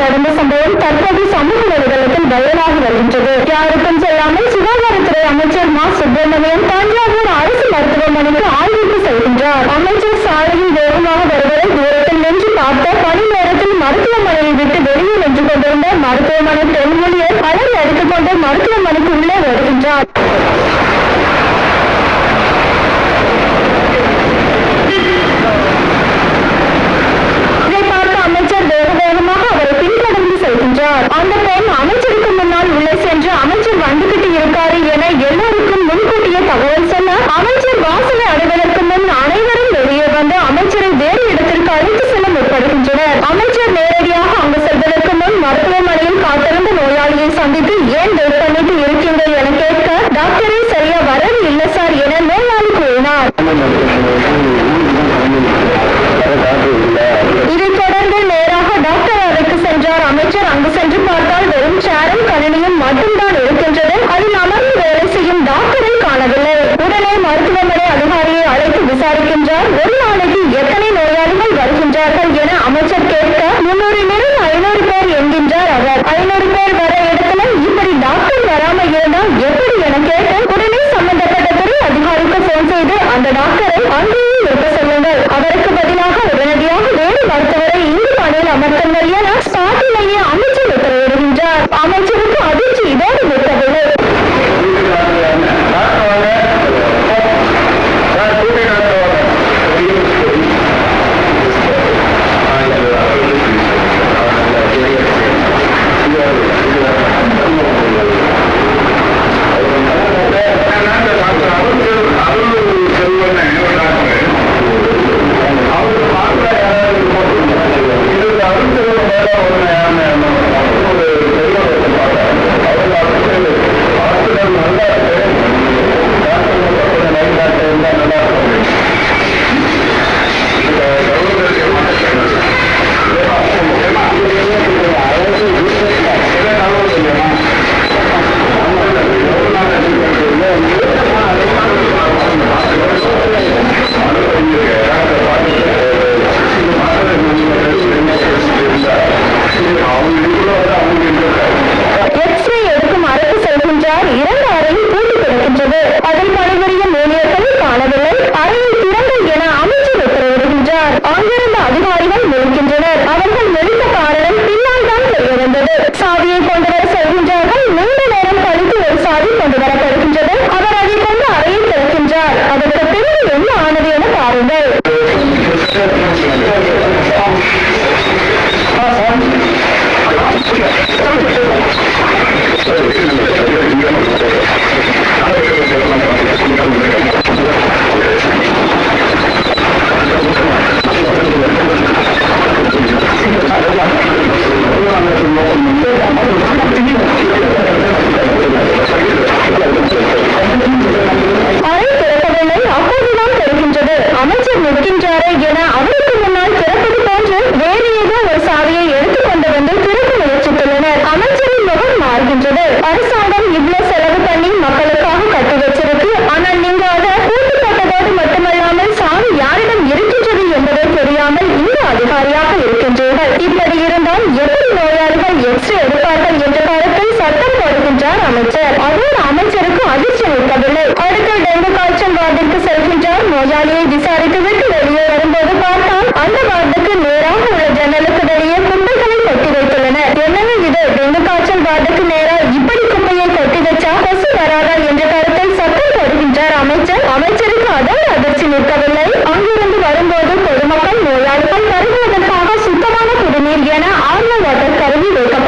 நடந்த சம்பவம் தற்போது சமூக வலைதளத்தில் வைரலாக வருகின்றது. யாருக்கும் சொல்லாமல் சுகாதாரத்துறை அமைச்சர் மா. சுப்பிரமணியன் அரசு மருத்துவமனைக்கு ஆய்வுக்கு செல்கின்றார். அமைச்சர் சாலையில் வேகமாக வருவதை தூரத்தில் பார்த்த பணி நேரத்தில் மருத்துவமனையை விட்டு வெளியே நின்று கொண்டிருந்த மருத்துவமனை தென்மொழியை ஊழியர் பலர் எடுத்துக்கொண்டு மருத்துவமனைக்கு உள்ளே வருகின்றார். உடனே மருத்துவமனை அதிகாரியை அழைத்து விசாரிக்கின்றார். ஒரு நாளைக்கு எத்தனை நோயாளிகள் வருகின்றார்கள் என அமைச்சர் கேட்க முன்னூறு ஆங்கிருந்த அதிகாரிகள் முயல்கின்றனர் அவர்கள் எழுந்த காரணம் பின்னால் தான் வந்தது. சாவியை கொண்டவர் செல்கின்றார்கள். Water service